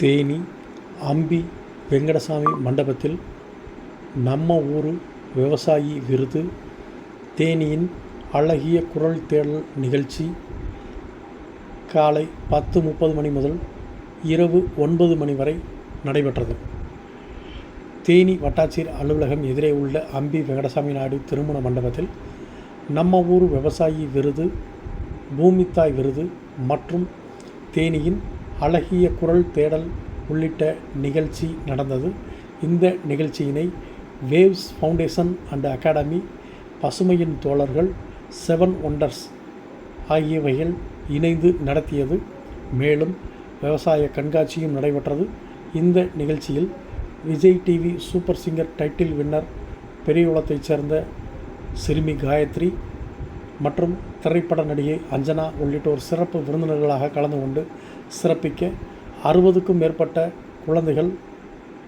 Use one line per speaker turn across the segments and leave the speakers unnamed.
தேனி அம்பி வெங்கடசாமி மண்டபத்தில் நம்ம ஊர் விவசாயி விருது தேனியின் அழகிய குரல் தேடல் நிகழ்ச்சி. காலை பத்து முப்பது மணி முதல் இரவு ஒன்பது மணி வரை நடைபெற்றது. தேனி வட்டாட்சியர் அலுவலகம் எதிரே உள்ள அம்பி வெங்கடசாமி நாயுடு திருமண மண்டபத்தில் நம்ம ஊர் விவசாயி விருது பூமித்தாய் விருது மற்றும் தேனியின் அழகிய குரல் தேடல் உள்ளிட்ட நிகழ்ச்சி நடந்தது. இந்த நிகழ்ச்சியினை வேவ்ஸ் ஃபவுண்டேஷன் அண்ட் அகாடமி பசுமையின் தோழர்கள் செவன் ஒண்டர்ஸ் ஆகியவைகள் இணைந்து நடத்தியது. மேலும் விவசாய கண்காட்சியும் நடைபெற்றது. இந்த நிகழ்ச்சியில் Vijay TV super singer title winner பெரியகுளத்தைச் சேர்ந்த சிறுமி காயத்ரி மற்றும் திரைப்பட நடிகை அஞ்சனா உள்ளிட்டோர் சிறப்பு விருந்தினர்களாக கலந்து கொண்டு சிறப்பிக்க அறுபதுக்கும் மேற்பட்ட குழந்தைகள்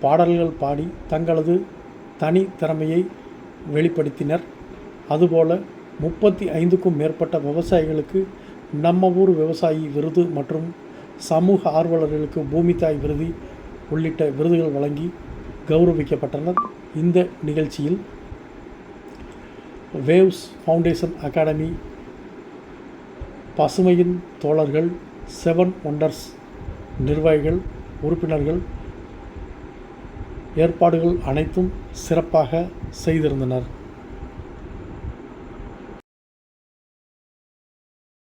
பாடல்கள் பாடி தங்களது தனி திறமையை வெளிப்படுத்தினர். அதுபோல முப்பத்தி ஐந்துக்கும் மேற்பட்ட விவசாயிகளுக்கு நம்ம ஊர் விவசாயி விருது மற்றும் சமூக ஆர்வலர்களுக்கு பூமித்தாய் விருது உள்ளிட்ட விருதுகள் வழங்கி கௌரவிக்கப்பட்டனர். இந்த நிகழ்ச்சியில் வேவ்ஸ் ஃபவுண்டேஷன் அகாடமி பசுமையின் தோழர்கள் செவன் ஒண்டர்ஸ் நிர்வாகிகள் உறுப்பினர்கள் ஏற்பாடுகள் அனைத்தும் சிறப்பாக செய்திருந்தனர்.